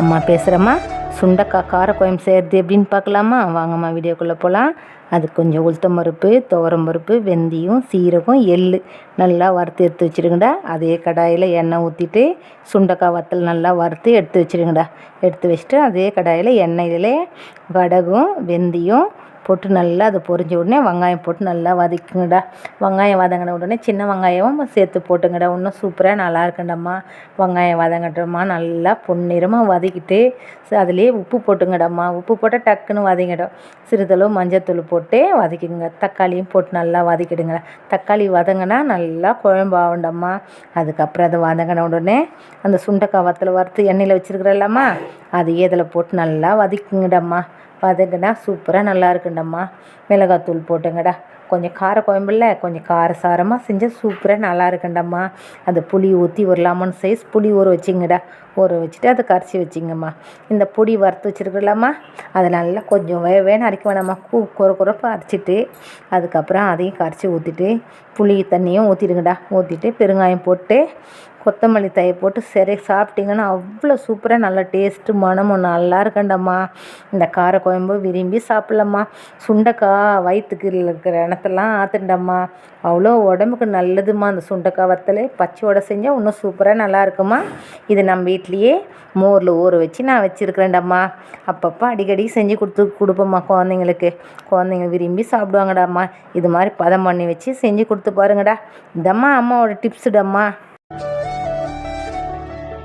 அம்மா பேசுகிறம்மா சுண்டக்காய் காரக்குழம்பு செய்கிறது எப்படின்னு பார்க்கலாமா? வாங்கம்மா வீடியோக்குள்ளே போகலாம் அது கொஞ்சம் உளுத்தம் பருப்பு துவரம் பருப்பு வெந்தயம் சீரகம் எள் நல்லா வறுத்து எடுத்து வச்சுருங்கடா. அதே கடாயில் எண்ணெய் ஊற்றிட்டு சுண்டக்காய் வத்தல் நல்லா வறுத்து எடுத்து வச்சுருங்கடா. எடுத்து வச்சுட்டு அதே கடாயில் எண்ணெயிலே வடகும் வெந்தயம் போட்டு நல்லா அது பொரிஞ்ச உடனே வெங்காயம் போட்டு நல்லா வதக்குங்கடா. வெங்காயம் வதங்கின உடனே சின்ன வெங்காயமும் சேர்த்து போட்டுங்கடா. இன்னும் சூப்பராக நல்லா இருக்குண்டம்மா வெங்காயம் வதங்கட்டம்மா. நல்லா பொன்னிறமாக வதக்கிட்டு அதுலேயே உப்பு போட்டுங்கடம்மா. உப்பு போட்டால் டக்குன்னு வதங்கிடும். சிறிதளவு மஞ்சத்தூள் போட்டு வதக்கிடுங்க. தக்காளியும் போட்டு நல்லா வதக்கிடுங்க தக்காளி வதங்கினா நல்லா குழம்பு ஆகண்டம்மா அதுக்கப்புறம் அதை வதங்கின உடனே அந்த சுண்டைக்காய் வத்தல் வறுத்து எண்ணெயில் வச்சுருக்குறல்லம்மா அதையே இதில் போட்டு நல்லா வதக்குங்கடம்மா. வதங்கினா சூப்பராக நல்லா இருக்குண்டம்மா. மிளகாத்தூள் போட்டுங்கடா. கொஞ்சம் கார குழம்புல கொஞ்சம் காரசாரமாக செஞ்சால் சூப்பராக நல்லா இருக்குண்டம்மா. அந்த புளி ஊற்றி ஒரு லெமன் சைஸ் புளி ஊற வச்சிங்கடா. ஊற வச்சுட்டு அதை கரைச்சி வச்சிங்கம்மா. இந்த பொடி வறுத்து வச்சுருக்கலாமா அதை நல்லா கொஞ்சம் வே வேணும் அரைக்க வேணாம்மா. கூ குற குறப்பாக அரைச்சிட்டு அதுக்கப்புறம் அதையும் கரைச்சி ஊற்றிட்டு புளி தண்ணியும் ஊற்றிடுங்கடா ஊற்றிட்டு பெருங்காயம் போட்டு கொத்தமல்லி தயை போட்டு சரி சாப்பிட்டீங்கன்னா அவ்வளோ சூப்பராக நல்லா டேஸ்ட்டு மனமும் நல்லா இருக்கண்டம்மா. இந்த காரக்குழம்பு விரும்பி சாப்பிட்லம்மா. சுண்டைக்காய் வயிற்றுக்கு இருக்கிற இனத்தெல்லாம் ஆத்துண்டம்மா. அவ்வளோ உடம்புக்கு நல்லதும்மா அந்த சுண்டைக்காய் வத்தல். பச்சையோட செஞ்சால் இன்னும் சூப்பராக நல்லா இருக்குமா இது நம்ம வீட்லேயே மோரில் ஊற வச்சு நான் வச்சுருக்கிறேன்டம்மா. அப்பப்போ அடிக்கடி செஞ்சு கொடுத்து கொடுப்போம்மா குழந்தைங்களுக்கு. குழந்தைங்க விரும்பி சாப்பிடுவாங்கடாம்மா. இது மாதிரி பதம் பண்ணி வச்சு செஞ்சு கொடுத்து பாருங்கடா. இதம்மா அம்மாவோட டிப்ஸுடம்மா